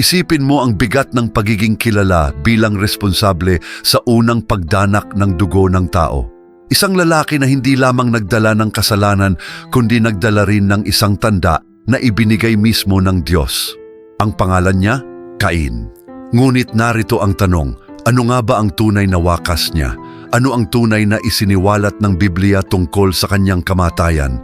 Isipin mo ang bigat ng pagiging kilala bilang responsable sa unang pagdanak ng dugo ng tao. Isang lalaki na hindi lamang nagdala ng kasalanan kundi nagdala rin ng isang tanda na ibinigay mismo ng Diyos. Ang pangalan niya, Cain. Ngunit narito ang tanong, ano nga ba ang tunay na wakas niya? Ano ang tunay na isiniwalat ng Biblia tungkol sa kanyang kamatayan?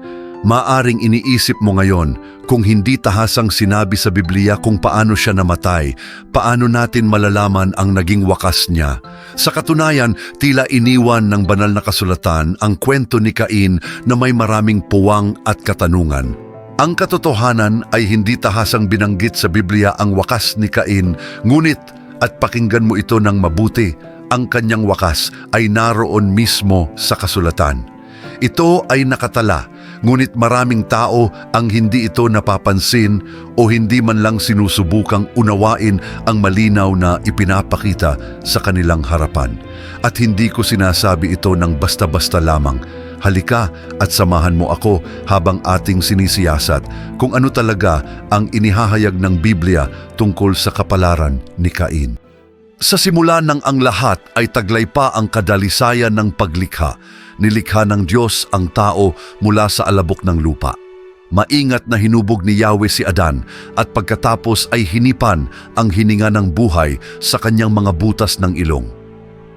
Maaring iniisip mo ngayon kung hindi tahasang sinabi sa Biblia kung paano siya namatay, paano natin malalaman ang naging wakas niya. Sa katunayan, tila iniwan ng banal na kasulatan ang kwento ni Cain na may maraming puwang at katanungan. Ang katotohanan ay hindi tahasang binanggit sa Biblia ang wakas ni Cain, ngunit at pakinggan mo ito ng mabuti, ang kanyang wakas ay naroon mismo sa kasulatan. Ito ay nakatala, ngunit maraming tao ang hindi ito napapansin o hindi man lang sinusubukang unawain ang malinaw na ipinapakita sa kanilang harapan. At hindi ko sinasabi ito ng basta-basta lamang. Halika at samahan mo ako habang ating sinisiyasat kung ano talaga ang inihahayag ng Biblia tungkol sa kapalaran ni Cain. Sa simula ng ang lahat ay taglay pa ang kadalisayan ng paglikha. Nilikha ng Diyos ang tao mula sa alabok ng lupa. Maingat na hinubog ni Yahweh si Adan at pagkatapos ay hinipan ang hininga ng buhay sa kanyang mga butas ng ilong.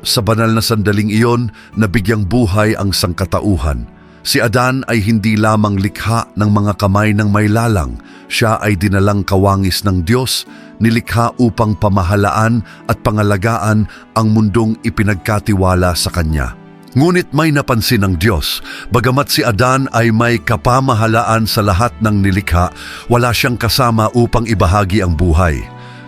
Sa banal na sandaling iyon, nabigyang buhay ang sangkatauhan. Si Adan ay hindi lamang likha ng mga kamay ng may lalang, siya ay dinalang kawangis ng Diyos, nilikha upang pamahalaan at pangalagaan ang mundong ipinagkatiwala sa Kanya. Ngunit may napansin ng Diyos, bagamat si Adan ay may kapamahalaan sa lahat ng nilikha, wala siyang kasama upang ibahagi ang buhay.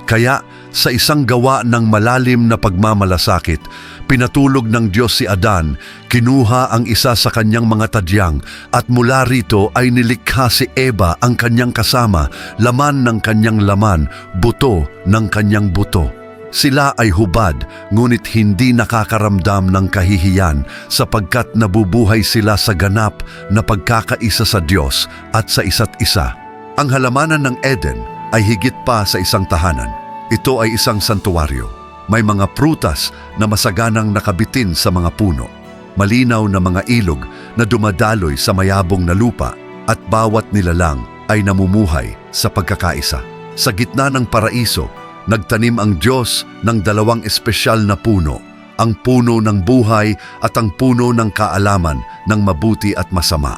Kaya sa isang gawa ng malalim na pagmamalasakit, pinatulog ng Diyos si Adan, kinuha ang isa sa kanyang mga tadyang at mula rito ay nilikha si Eva ang kanyang kasama, laman ng kanyang laman, buto ng kanyang buto. Sila ay hubad, ngunit hindi nakakaramdam ng kahihiyan sapagkat nabubuhay sila sa ganap na pagkakaisa sa Diyos at sa isa't isa. Ang halamanan ng Eden ay higit pa sa isang tahanan. Ito ay isang santuwaryo. May mga prutas na masaganang nakabitin sa mga puno. Malinaw na mga ilog na dumadaloy sa mayabong na lupa at bawat nilalang ay namumuhay sa pagkakaisa. Sa gitna ng paraiso, nagtanim ang Diyos ng dalawang espesyal na puno, ang puno ng buhay at ang puno ng kaalaman ng mabuti at masama.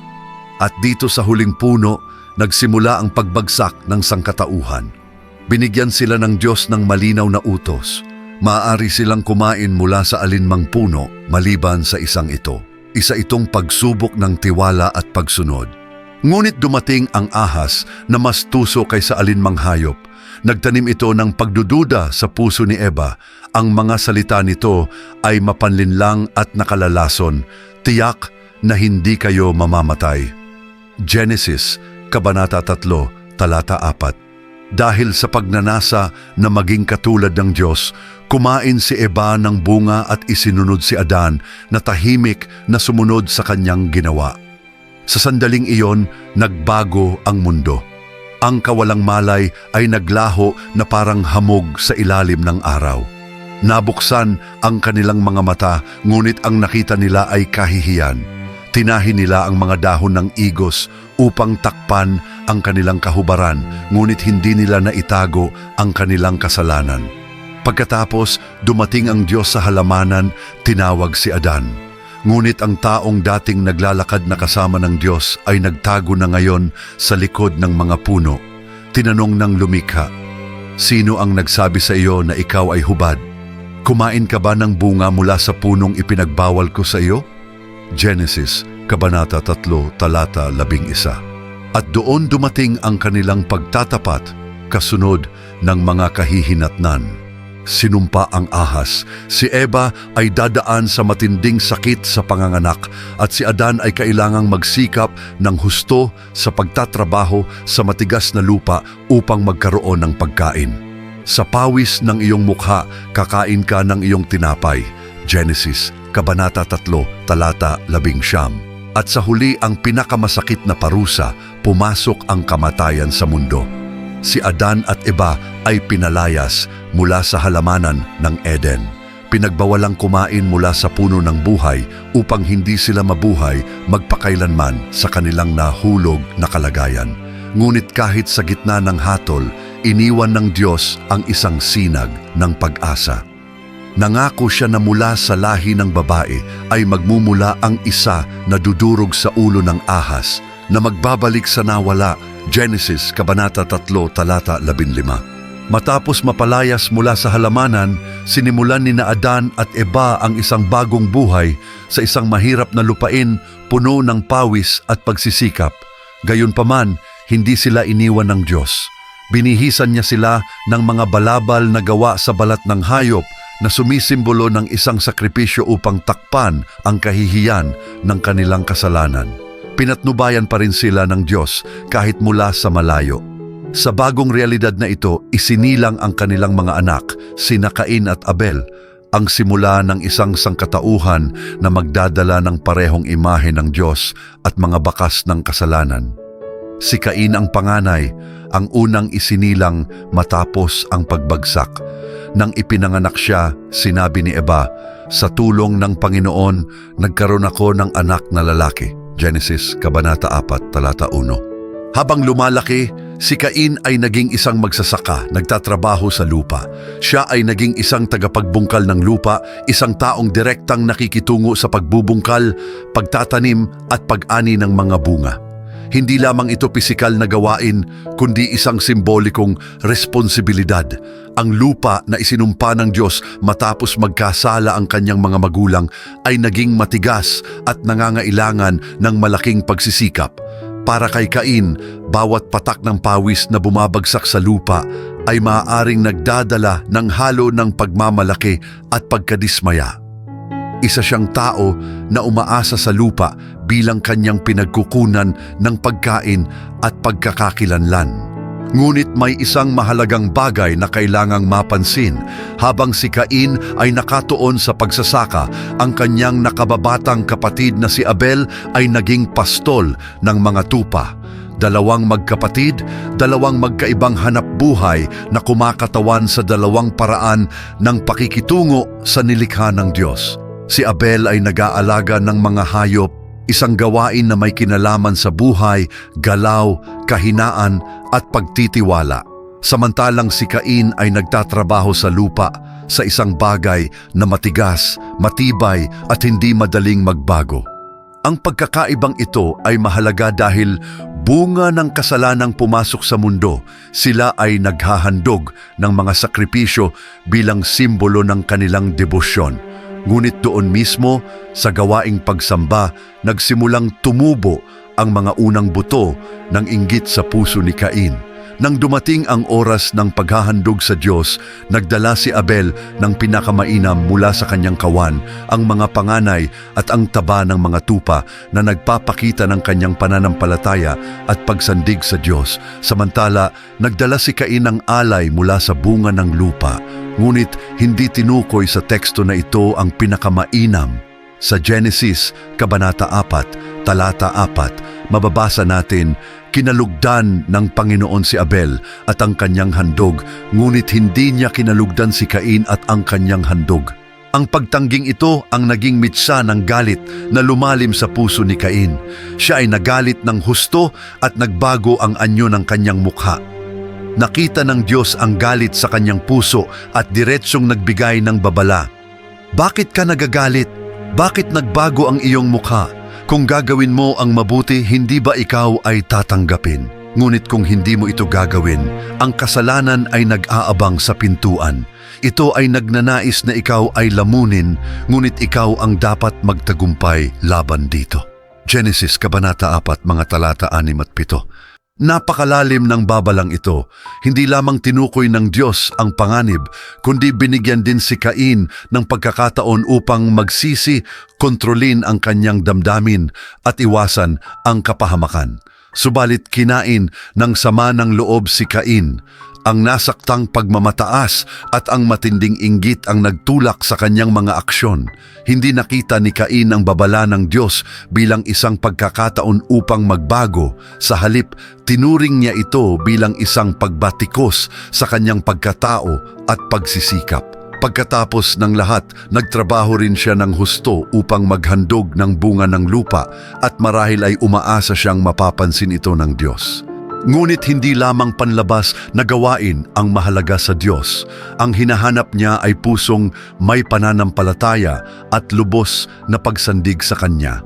At dito sa huling puno, nagsimula ang pagbagsak ng sangkatauhan. Binigyan sila ng Diyos ng malinaw na utos. Maaari silang kumain mula sa alinmang puno maliban sa isang ito. Isa itong pagsubok ng tiwala at pagsunod. Ngunit dumating ang ahas na mas tuso kaysa alinmang hayop. Nagtanim ito ng pagdududa sa puso ni Eva. Ang mga salita nito ay mapanlinlang at nakalalason. Tiyak na hindi kayo mamamatay. Genesis, Kabanata 3, Talata 4 Dahil sa pagnanasa na maging katulad ng Diyos, kumain si Eva ng bunga at isinunod si Adan na tahimik na sumunod sa kanyang ginawa. Sa sandaling iyon, nagbago ang mundo. Ang kawalang malay ay naglaho na parang hamog sa ilalim ng araw. Nabuksan ang kanilang mga mata, ngunit ang nakita nila ay kahihiyan. Tinahi nila ang mga dahon ng igos upang takpan ang kanilang kahubaran, ngunit hindi nila naitago ang kanilang kasalanan. Pagkatapos, dumating ang Diyos sa halamanan, tinawag si Adan. Ngunit ang taong dating naglalakad na kasama ng Diyos ay nagtago na ngayon sa likod ng mga puno. Tinanong ng lumikha, Sino ang nagsabi sa iyo na ikaw ay hubad? Kumain ka ba ng bunga mula sa punong ipinagbawal ko sa iyo? Genesis, Kabanata 3, Talata 11 At doon dumating ang kanilang pagtatapat, kasunod ng mga kahihinatnan. Sinumpa ang ahas. Si Eva ay dadaan sa matinding sakit sa panganganak at si Adan ay kailangang magsikap ng husto sa pagtatrabaho sa matigas na lupa upang magkaroon ng pagkain. Sa pawis ng iyong mukha, kakain ka ng iyong tinapay. Genesis, Kabanata 3, Talata 11 At sa huli ang pinakamasakit na parusa, pumasok ang kamatayan sa mundo. si Adan at Eva ay pinalayas mula sa halamanan ng Eden. Pinagbawalang kumain mula sa puno ng buhay upang hindi sila mabuhay magpakailanman sa kanilang nahulog na kalagayan. Ngunit kahit sa gitna ng hatol, iniwan ng Diyos ang isang sinag ng pag-asa. Nangako siya na mula sa lahi ng babae ay magmumula ang isa na dudurog sa ulo ng ahas na magbabalik sa nawala. Genesis Kabanata 3 Talata 15. Matapos mapalayas mula sa halamanan, sinimulan ni na Adan at Eba ang isang bagong buhay sa isang mahirap na lupain puno ng pawis at pagsisikap. Gayunpaman, hindi sila iniwan ng Diyos. Binihisan niya sila ng mga balabal na gawa sa balat ng hayop na sumisimbolo ng isang sakripisyo upang takpan ang kahihiyan ng kanilang kasalanan. Pinatnubayan pa rin sila ng Diyos kahit mula sa malayo. Sa bagong realidad na ito, isinilang ang kanilang mga anak, sina Cain at Abel, ang simula ng isang sangkatauhan na magdadala ng parehong imahe ng Diyos at mga bakas ng kasalanan. Si Cain ang panganay, ang unang isinilang matapos ang pagbagsak. Nang ipinanganak siya, sinabi ni Eba, sa tulong ng Panginoon, nagkaroon ako ng anak na lalaki. Genesis, Kabanata 4, Talata 1. Habang lumalaki, si Cain ay naging isang magsasaka, nagtatrabaho sa lupa. Siya ay naging isang tagapagbungkal ng lupa, isang taong direktang nakikitungo sa pagbubungkal, pagtatanim at pag-ani ng mga bunga. Hindi lamang ito pisikal na gawain, kundi isang simbolikong responsibilidad. Ang lupa na isinumpa ng Diyos matapos magkasala ang kanyang mga magulang ay naging matigas at nangangailangan ng malaking pagsisikap. Para kay Cain, bawat patak ng pawis na bumabagsak sa lupa ay maaaring nagdadala ng halo ng pagmamalaki at pagkadismaya. Isa siyang tao na umaasa sa lupa bilang kanyang pinagkukunan ng pagkain at pagkakakilanlan. Ngunit may isang mahalagang bagay na kailangang mapansin. Habang si Cain ay nakatuon sa pagsasaka, ang kanyang nakababatang kapatid na si Abel ay naging pastol ng mga tupa. Dalawang magkapatid, dalawang magkaibang hanap buhay na kumakatawan sa dalawang paraan ng pakikitungo sa nilikha ng Diyos. Si Abel ay nag-aalaga ng mga hayop, isang gawain na may kinalaman sa buhay, galaw, kahinaan at pagtitiwala. Samantalang si Cain ay nagtatrabaho sa lupa sa isang bagay na matigas, matibay at hindi madaling magbago. Ang pagkakaibang ito ay mahalaga dahil bunga ng kasalanang pumasok sa mundo, sila ay naghahandog ng mga sakripisyo bilang simbolo ng kanilang debosyon. Ngunit doon mismo, sa gawaing pagsamba, nagsimulang tumubo ang mga unang buto ng inggit sa puso ni Cain. Nang dumating ang oras ng paghahandog sa Diyos, nagdala si Abel ng pinakamainam mula sa kanyang kawan, ang mga panganay at ang taba ng mga tupa na nagpapakita ng kanyang pananampalataya at pagsandig sa Diyos. Samantala, nagdala si Cain ng alay mula sa bunga ng lupa. Ngunit hindi tinukoy sa teksto na ito ang pinakamainam. Sa Genesis, Kabanata 4, Talata 4, mababasa natin, Kinalugdan ng Panginoon si Abel at ang kanyang handog, ngunit hindi niya kinalugdan si Cain at ang kanyang handog. Ang pagtangging ito ang naging mitsa ng galit na lumalim sa puso ni Cain. Siya ay nagalit ng husto at nagbago ang anyo ng kanyang mukha. Nakita ng Diyos ang galit sa kanyang puso at diretsyong nagbigay ng babala. Bakit ka nagagalit? Bakit nagbago ang iyong mukha? Kung gagawin mo ang mabuti, hindi ba ikaw ay tatanggapin? Ngunit kung hindi mo ito gagawin, ang kasalanan ay nag-aabang sa pintuan. Ito ay nagnanais na ikaw ay lamunin, ngunit ikaw ang dapat magtagumpay laban dito. Genesis Kabanata 4, mga talata 6 at 7. Napakalalim ng babalang ito. Hindi lamang tinukoy ng Diyos ang panganib, kundi binigyan din si Cain ng pagkakataon upang magsisi, kontrolin ang kanyang damdamin at iwasan ang kapahamakan. Subalit kinain ng sama ng loob si Cain. Ang nasaktang pagmamataas at ang matinding inggit ang nagtulak sa kanyang mga aksyon. Hindi nakita ni Cain ang babala ng Diyos bilang isang pagkakataon upang magbago. Sa halip, tinuring niya ito bilang isang pagbatikos sa kanyang pagkatao at pagsisikap. Pagkatapos ng lahat, nagtrabaho rin siya ng husto upang maghandog ng bunga ng lupa at marahil ay umaasa siyang mapapansin ito ng Diyos. Ngunit hindi lamang panlabas na gawain ang mahalaga sa Diyos. Ang hinahanap niya ay pusong may pananampalataya at lubos na pagsandig sa Kanya.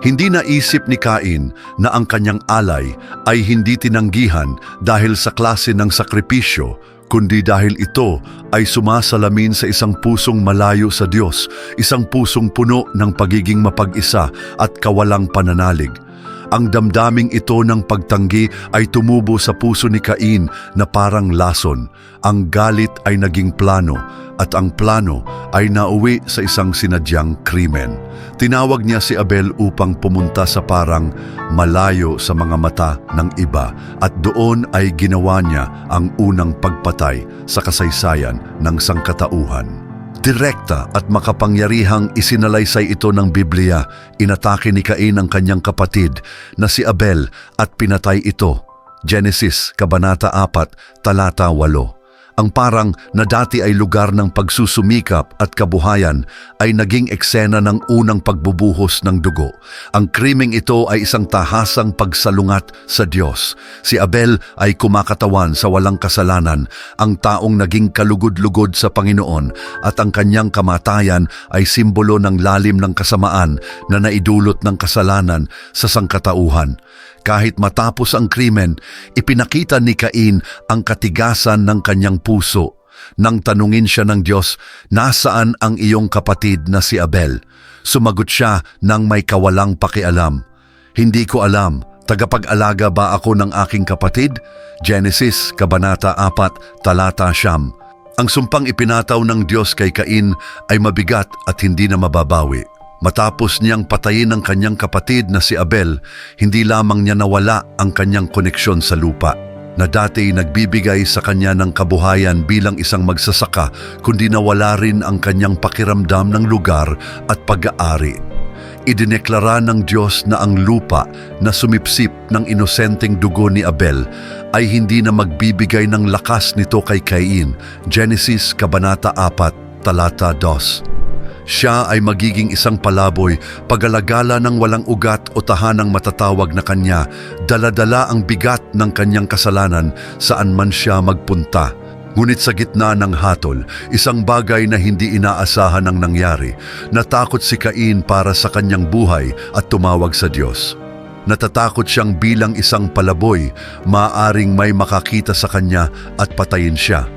Hindi naisip ni Cain na ang kanyang alay ay hindi tinanggihan dahil sa klase ng sakripisyo, kundi dahil ito ay sumasalamin sa isang pusong malayo sa Diyos, isang pusong puno ng pagiging mapag-isa at kawalang pananalig. Ang damdaming ito ng pagtanggi ay tumubo sa puso ni Cain na parang lason. Ang galit ay naging plano at ang plano ay nauwi sa isang sinadyang krimen. Tinawag niya si Abel upang pumunta sa parang malayo sa mga mata ng iba at doon ay ginawa niya ang unang pagpatay sa kasaysayan ng sangkatauhan. Direkta at makapangyarihang isinalaysay ito ng Biblia, inatake ni Cain ang kanyang kapatid na si Abel at pinatay ito. Genesis, Kabanata 4, Talata 8. Ang parang na dati ay lugar ng pagsusumikap at kabuhayan ay naging eksena ng unang pagbubuhos ng dugo. Ang krimeng ito ay isang tahasang pagsalungat sa Diyos. Si Abel ay kumakatawan sa walang kasalanan, ang taong naging kalugod-lugod sa Panginoon at ang kanyang kamatayan ay simbolo ng lalim ng kasamaan na naidulot ng kasalanan sa sangkatauhan. Kahit matapos ang krimen, ipinakita ni Cain ang katigasan ng kanyang puso. Nang tanungin siya ng Diyos, nasaan ang iyong kapatid na si Abel? Sumagot siya nang may kawalang pakialam. Hindi ko alam, tagapag-alaga ba ako ng aking kapatid? Genesis, Kabanata 4, Talata Siyam. Ang sumpang ipinataw ng Diyos kay Cain ay mabigat at hindi na mababawi. Matapos niyang patayin ang kanyang kapatid na si Abel, hindi lamang niya nawala ang kanyang koneksyon sa lupa na dati nagbibigay sa kanya ng kabuhayan bilang isang magsasaka, kundi nawala rin ang kanyang pakiramdam ng lugar at pag-aari. Idineklara ng Diyos na ang lupa na sumipsip ng inosenteng dugo ni Abel ay hindi na magbibigay ng lakas nito kay Cain. Genesis Kabanata 4, Talata 2. Siya ay magiging isang palaboy, pagalagala ng walang ugat o tahanang matatawag na kanya, daladala ang bigat ng kanyang kasalanan saan man siya magpunta. Ngunit sa gitna ng hatol, isang bagay na hindi inaasahan ang nangyari. Natakot si Cain para sa kanyang buhay at tumawag sa Diyos. Natatakot siyang bilang isang palaboy, maaring may makakita sa kanya at patayin siya.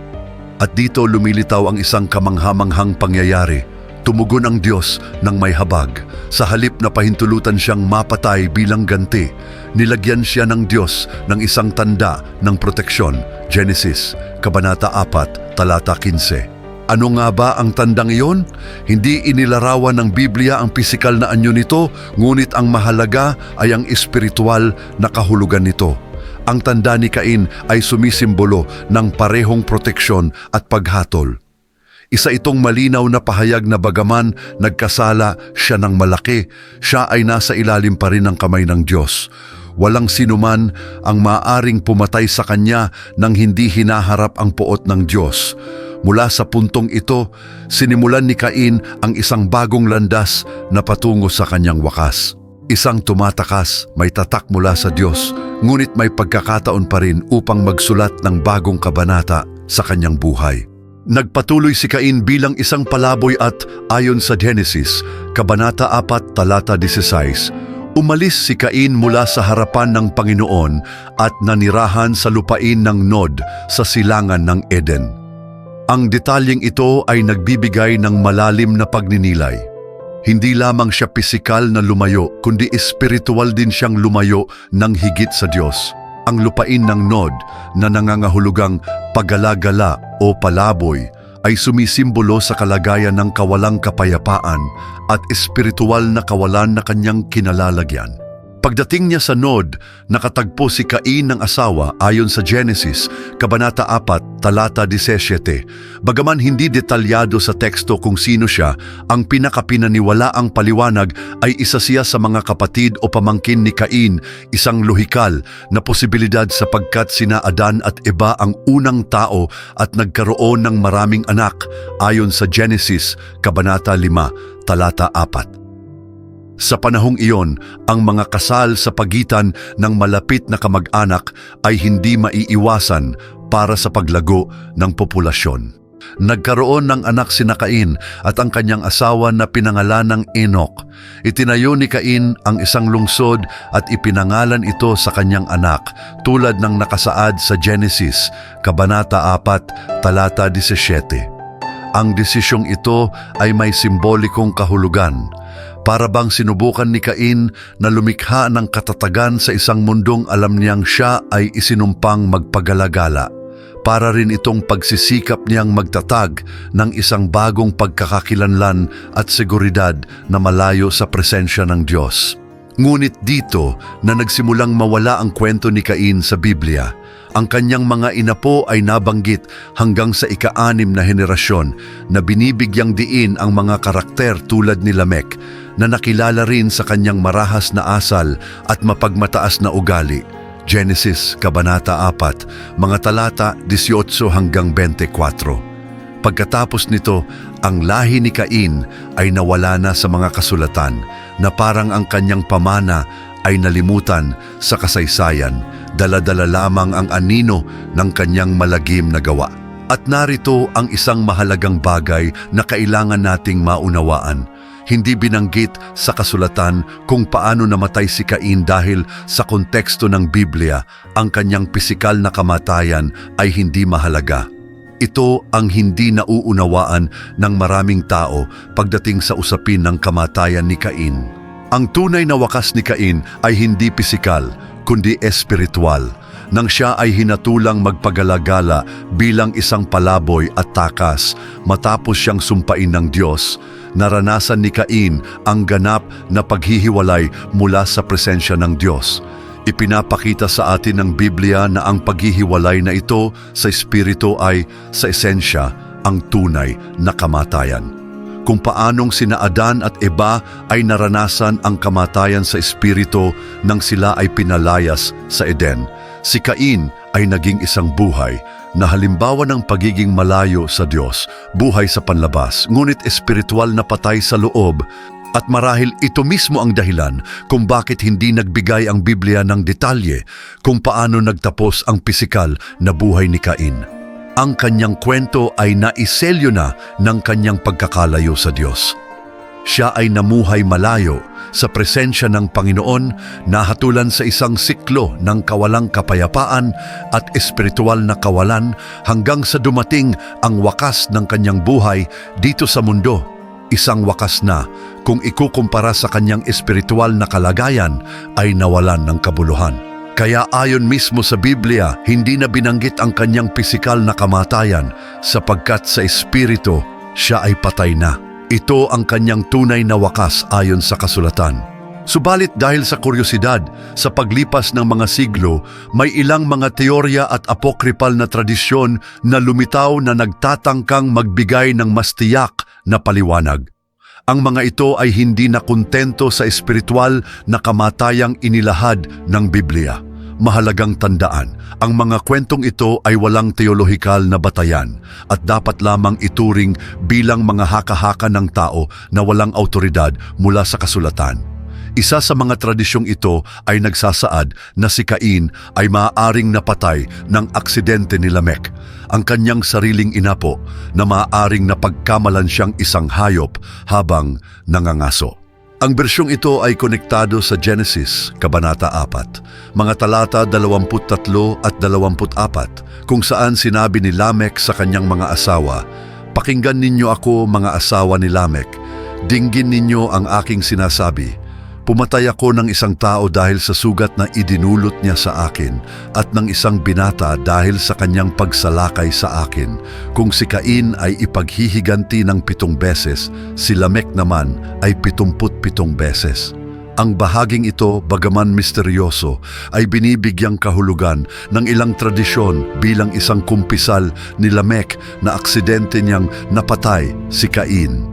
At dito lumilitaw ang isang kamanghamanghang pangyayari. Tumugon ang Diyos ng may habag. Sa halip na pahintulutan siyang mapatay bilang ganti, nilagyan siya ng Diyos ng isang tanda ng proteksyon. Genesis, Kabanata 4, Talata 15. Ano nga ba ang tandang iyon? Hindi inilarawan ng Biblia ang pisikal na anyo nito, ngunit ang mahalaga ay ang espiritual na kahulugan nito. Ang tanda ni Cain ay sumisimbolo ng parehong proteksyon at paghatol. Isa itong malinaw na pahayag na bagaman nagkasala siya ng malaki, siya ay nasa ilalim pa rin ng kamay ng Diyos. Walang sinuman ang maaring pumatay sa kanya nang hindi hinaharap ang puot ng Diyos. Mula sa puntong ito, sinimulan ni Cain ang isang bagong landas na patungo sa kanyang wakas. Isang tumatakas, may tatak mula sa Diyos, ngunit may pagkakataon pa rin upang magsulat ng bagong kabanata sa kanyang buhay. Nagpatuloy si Cain bilang isang palaboy at ayon sa Genesis, Kabanata 4, Talata 16, umalis si Cain mula sa harapan ng Panginoon at nanirahan sa lupain ng Nod sa silangan ng Eden. Ang detalyeng ito ay nagbibigay ng malalim na pagninilay. Hindi lamang siya pisikal na lumayo, kundi espiritual din siyang lumayo ng higit sa Diyos ang lupain ng Nod na nangangahulugang pagalagala o palaboy ay sumisimbolo sa kalagayan ng kawalang kapayapaan at espiritual na kawalan na kanyang kinalalagyan. Pagdating niya sa Nod, nakatagpo si Cain ng asawa ayon sa Genesis, Kabanata 4, Talata 17. Bagaman hindi detalyado sa teksto kung sino siya, ang pinakapinaniwalaang paliwanag ay isa siya sa mga kapatid o pamangkin ni Cain, isang lohikal na posibilidad sapagkat sina Adan at Eva ang unang tao at nagkaroon ng maraming anak ayon sa Genesis, Kabanata 5, Talata 4. Sa panahong iyon, ang mga kasal sa pagitan ng malapit na kamag-anak ay hindi maiiwasan para sa paglago ng populasyon. Nagkaroon ng anak si Cain at ang kanyang asawa na pinangalan ng Enoch. Itinayo ni Cain ang isang lungsod at ipinangalan ito sa kanyang anak tulad ng nakasaad sa Genesis, Kabanata 4, Talata 17. Ang desisyong ito ay may simbolikong kahulugan para bang sinubukan ni Cain na lumikha ng katatagan sa isang mundong alam niyang siya ay isinumpang magpagalagala. Para rin itong pagsisikap niyang magtatag ng isang bagong pagkakakilanlan at seguridad na malayo sa presensya ng Diyos. Ngunit dito na nagsimulang mawala ang kwento ni Cain sa Biblia, ang kanyang mga inapo ay nabanggit hanggang sa ika-anim na henerasyon na binibigyang diin ang mga karakter tulad ni Lamek na nakilala rin sa kanyang marahas na asal at mapagmataas na ugali. Genesis, Kabanata 4, mga talata 18 hanggang 24. Pagkatapos nito, ang lahi ni Cain ay nawala na sa mga kasulatan na parang ang kanyang pamana ay nalimutan sa kasaysayan, daladala lamang ang anino ng kanyang malagim na gawa. At narito ang isang mahalagang bagay na kailangan nating maunawaan. Hindi binanggit sa kasulatan kung paano namatay si Cain dahil sa konteksto ng Biblia, ang kanyang pisikal na kamatayan ay hindi mahalaga. Ito ang hindi nauunawaan ng maraming tao pagdating sa usapin ng kamatayan ni Cain. Ang tunay na wakas ni Cain ay hindi pisikal, kundi espiritual nang siya ay hinatulang magpagalagala bilang isang palaboy at takas matapos siyang sumpain ng Diyos, naranasan ni Cain ang ganap na paghihiwalay mula sa presensya ng Diyos. Ipinapakita sa atin ng Biblia na ang paghihiwalay na ito sa Espiritu ay, sa esensya, ang tunay na kamatayan kung paanong sina Adan at Eba ay naranasan ang kamatayan sa espiritu nang sila ay pinalayas sa Eden. Si Cain ay naging isang buhay na halimbawa ng pagiging malayo sa Diyos, buhay sa panlabas, ngunit espiritual na patay sa loob at marahil ito mismo ang dahilan kung bakit hindi nagbigay ang Biblia ng detalye kung paano nagtapos ang pisikal na buhay ni Cain ang kanyang kwento ay naiselyo na ng kanyang pagkakalayo sa Diyos. Siya ay namuhay malayo sa presensya ng Panginoon nahatulan sa isang siklo ng kawalang kapayapaan at espiritual na kawalan hanggang sa dumating ang wakas ng kanyang buhay dito sa mundo. Isang wakas na kung ikukumpara sa kanyang espiritual na kalagayan ay nawalan ng kabuluhan. Kaya ayon mismo sa Biblia, hindi na binanggit ang kanyang pisikal na kamatayan sapagkat sa espiritu siya ay patay na. Ito ang kanyang tunay na wakas ayon sa kasulatan. Subalit dahil sa kuryosidad, sa paglipas ng mga siglo, may ilang mga teorya at apokripal na tradisyon na lumitaw na nagtatangkang magbigay ng mas tiyak na paliwanag. Ang mga ito ay hindi na kontento sa espiritual na kamatayang inilahad ng Biblia. Mahalagang tandaan, ang mga kwentong ito ay walang teolohikal na batayan at dapat lamang ituring bilang mga haka-haka ng tao na walang autoridad mula sa kasulatan. Isa sa mga tradisyong ito ay nagsasaad na si Cain ay maaaring napatay ng aksidente ni Lamek, ang kanyang sariling inapo na maaaring napagkamalan siyang isang hayop habang nangangaso. Ang bersyong ito ay konektado sa Genesis, Kabanata 4, mga talata 23 at 24, kung saan sinabi ni Lamek sa kanyang mga asawa, Pakinggan ninyo ako mga asawa ni Lamek, dinggin ninyo ang aking sinasabi, Pumatay ako ng isang tao dahil sa sugat na idinulot niya sa akin at ng isang binata dahil sa kanyang pagsalakay sa akin. Kung si Cain ay ipaghihiganti ng pitong beses, si Lamek naman ay pitumput pitong beses. Ang bahaging ito, bagaman misteryoso, ay binibigyang kahulugan ng ilang tradisyon bilang isang kumpisal ni Lamek na aksidente niyang napatay si Cain.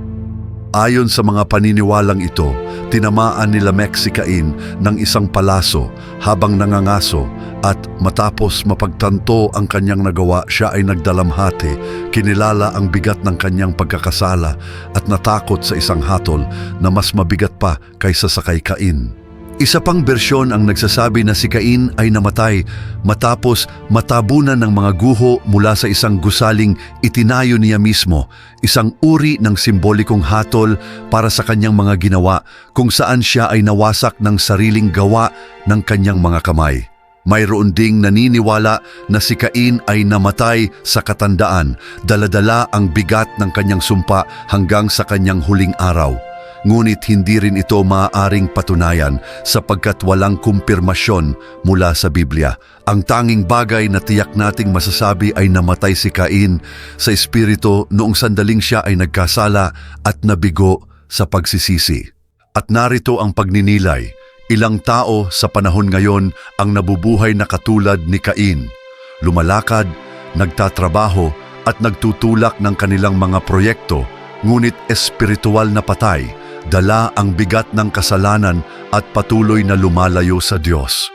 Ayon sa mga paniniwalang ito, tinamaan ni Lamek si Cain ng isang palaso habang nangangaso at matapos mapagtanto ang kanyang nagawa, siya ay nagdalamhati, kinilala ang bigat ng kanyang pagkakasala at natakot sa isang hatol na mas mabigat pa kaysa sa kay Cain. Isa pang bersyon ang nagsasabi na si Cain ay namatay matapos matabunan ng mga guho mula sa isang gusaling itinayo niya mismo, isang uri ng simbolikong hatol para sa kanyang mga ginawa kung saan siya ay nawasak ng sariling gawa ng kanyang mga kamay. Mayroon ding naniniwala na si Cain ay namatay sa katandaan, daladala ang bigat ng kanyang sumpa hanggang sa kanyang huling araw. Ngunit hindi rin ito maaaring patunayan sapagkat walang kumpirmasyon mula sa Biblia. Ang tanging bagay na tiyak nating masasabi ay namatay si Cain sa espiritu noong sandaling siya ay nagkasala at nabigo sa pagsisisi. At narito ang pagninilay. Ilang tao sa panahon ngayon ang nabubuhay na katulad ni Cain. Lumalakad, nagtatrabaho at nagtutulak ng kanilang mga proyekto, ngunit espiritual na patay, dala ang bigat ng kasalanan at patuloy na lumalayo sa Diyos.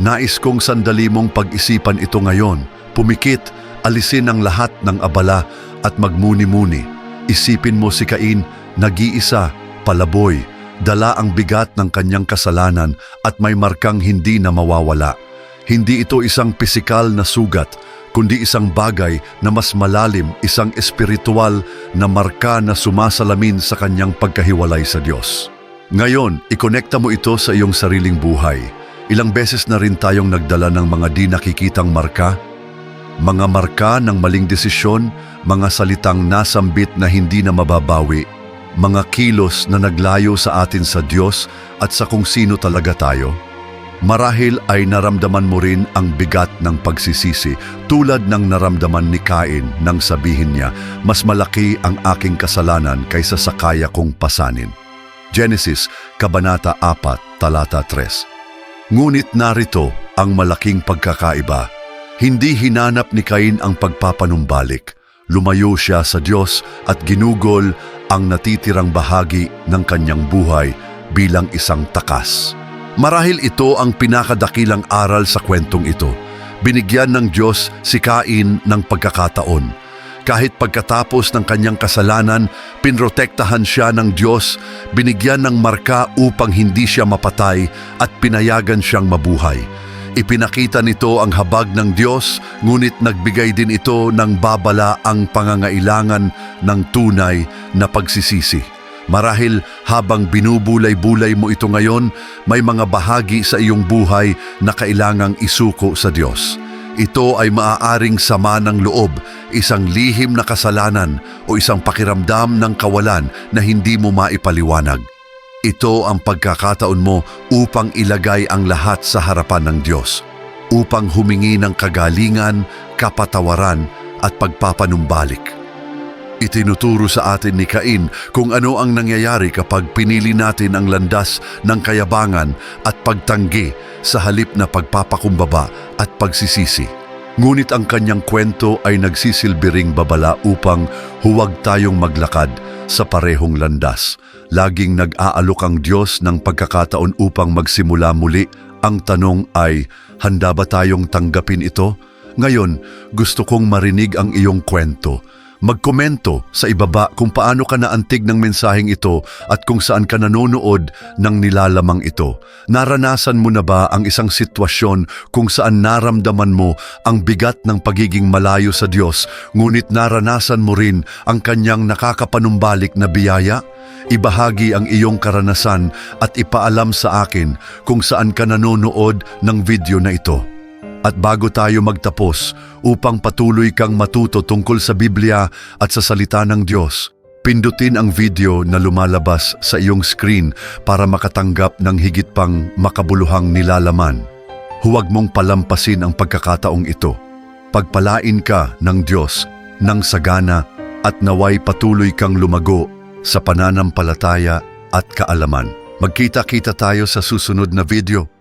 Nais kong sandali mong pag-isipan ito ngayon, pumikit, alisin ang lahat ng abala at magmuni-muni. Isipin mo si Cain, nag-iisa, palaboy, dala ang bigat ng kanyang kasalanan at may markang hindi na mawawala. Hindi ito isang pisikal na sugat, kundi isang bagay na mas malalim, isang espiritual na marka na sumasalamin sa kanyang pagkahiwalay sa Diyos. Ngayon, ikonekta mo ito sa iyong sariling buhay. Ilang beses na rin tayong nagdala ng mga di nakikitang marka, mga marka ng maling desisyon, mga salitang nasambit na hindi na mababawi, mga kilos na naglayo sa atin sa Diyos at sa kung sino talaga tayo. Marahil ay naramdaman mo rin ang bigat ng pagsisisi tulad ng naramdaman ni Cain nang sabihin niya, mas malaki ang aking kasalanan kaysa sa kaya kong pasanin. Genesis, Kabanata 4, Talata 3 Ngunit narito ang malaking pagkakaiba. Hindi hinanap ni Cain ang pagpapanumbalik. Lumayo siya sa Diyos at ginugol ang natitirang bahagi ng kanyang buhay bilang isang takas. Marahil ito ang pinakadakilang aral sa kwentong ito. Binigyan ng Diyos si Cain ng pagkakataon. Kahit pagkatapos ng kanyang kasalanan, pinrotektahan siya ng Diyos, binigyan ng marka upang hindi siya mapatay at pinayagan siyang mabuhay. Ipinakita nito ang habag ng Diyos, ngunit nagbigay din ito ng babala ang pangangailangan ng tunay na pagsisisi. Marahil habang binubulay-bulay mo ito ngayon, may mga bahagi sa iyong buhay na kailangang isuko sa Diyos. Ito ay maaaring sama ng loob, isang lihim na kasalanan o isang pakiramdam ng kawalan na hindi mo maipaliwanag. Ito ang pagkakataon mo upang ilagay ang lahat sa harapan ng Diyos, upang humingi ng kagalingan, kapatawaran at pagpapanumbalik. Itinuturo sa atin ni Cain kung ano ang nangyayari kapag pinili natin ang landas ng kayabangan at pagtanggi sa halip na pagpapakumbaba at pagsisisi. Ngunit ang kanyang kwento ay nagsisilbiring babala upang huwag tayong maglakad sa parehong landas. Laging nag-aalok ang Diyos ng pagkakataon upang magsimula muli. Ang tanong ay, handa ba tayong tanggapin ito? Ngayon, gusto kong marinig ang iyong kwento. Magkomento sa ibaba kung paano ka naantig ng mensaheng ito at kung saan ka nanonood ng nilalamang ito. Naranasan mo na ba ang isang sitwasyon kung saan naramdaman mo ang bigat ng pagiging malayo sa Diyos ngunit naranasan mo rin ang kanyang nakakapanumbalik na biyaya? Ibahagi ang iyong karanasan at ipaalam sa akin kung saan ka nanonood ng video na ito. At bago tayo magtapos, upang patuloy kang matuto tungkol sa Biblia at sa salita ng Diyos, pindutin ang video na lumalabas sa iyong screen para makatanggap ng higit pang makabuluhang nilalaman. Huwag mong palampasin ang pagkakataong ito. Pagpalain ka ng Diyos ng sagana at naway patuloy kang lumago sa pananampalataya at kaalaman. Magkita-kita tayo sa susunod na video.